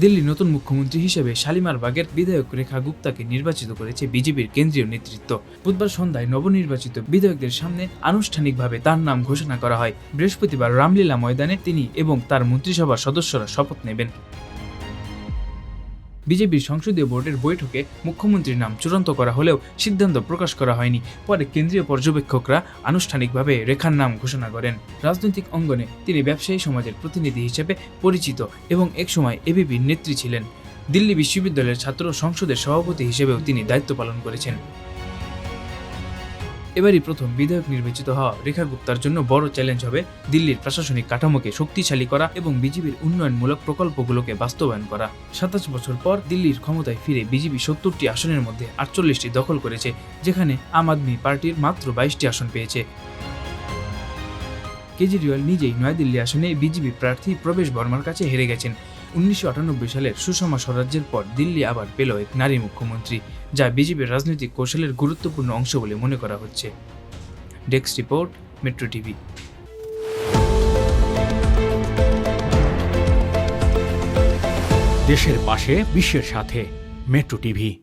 দিল্লির নতুন মুখ্যমন্ত্রী হিসেবে শালিমার বাগের বিধায়ক রেখা গুপ্তাকে নির্বাচিত করেছে বিজেপির কেন্দ্রীয় নেতৃত্ব। বুধবার সন্ধ্যায় নবনির্বাচিত বিধায়কদের সামনে আনুষ্ঠানিকভাবে তার নাম ঘোষণা করা হয়। বৃহস্পতিবার রামলীলা ময়দানে তিনি এবং তার মন্ত্রিসভার সদস্যরা শপথ নেবেন। বিজেপির সংসদীয় বোর্ডের বৈঠকে মুখ্যমন্ত্রীর নাম চূড়ান্ত করা হলেও সিদ্ধান্ত প্রকাশ করা হয়নি। পরে কেন্দ্রীয় পর্যবেক্ষকরা আনুষ্ঠানিকভাবে রেখার নাম ঘোষণা করেন। রাজনৈতিক অঙ্গনে তিনি ব্যবসায়ী সমাজের প্রতিনিধি হিসেবে পরিচিত এবং একসময় এবিপির নেত্রী ছিলেন। দিল্লি বিশ্ববিদ্যালয়ের ছাত্র সংসদের সভাপতি হিসেবেও তিনি দায়িত্ব পালন করেছেন। এবারই প্রথম বিধায়ক নির্বাচিত হওয়া রেখা গুপ্তার জন্য বড় চ্যালেঞ্জ হবে দিল্লির প্রশাসনিক কাঠামোকে শক্তিশালী করা এবং বিজেপির উন্নয়নমূলক প্রকল্পগুলোকে বাস্তবায়ন করা। সাতাশ বছর পর দিল্লির ক্ষমতায় ফিরে বিজেপি সত্তরটি আসনের মধ্যে আটচল্লিশটি দখল করেছে, যেখানে আম আদমি পার্টির মাত্র বাইশটি আসন পেয়েছে। কেজরিওয়াল নিজেই নয়াদিল্লি আসনে বিজেপি প্রার্থী প্রবেশ বর্মার কাছে হেরে গেছেন। উনিশশো আটানব্বই সালের সুষমা স্বরাজ্যের পর দিল্লি আবার পেল এক নারী মুখ্যমন্ত্রী, যা বিজেপির রাজনৈতিক কৌশলের গুরুত্বপূর্ণ অংশ বলে মনে করা হচ্ছে। Desk report, metro TV. দেশের পাশে, বিশ্বের সাথে, মেট্রো টিভি।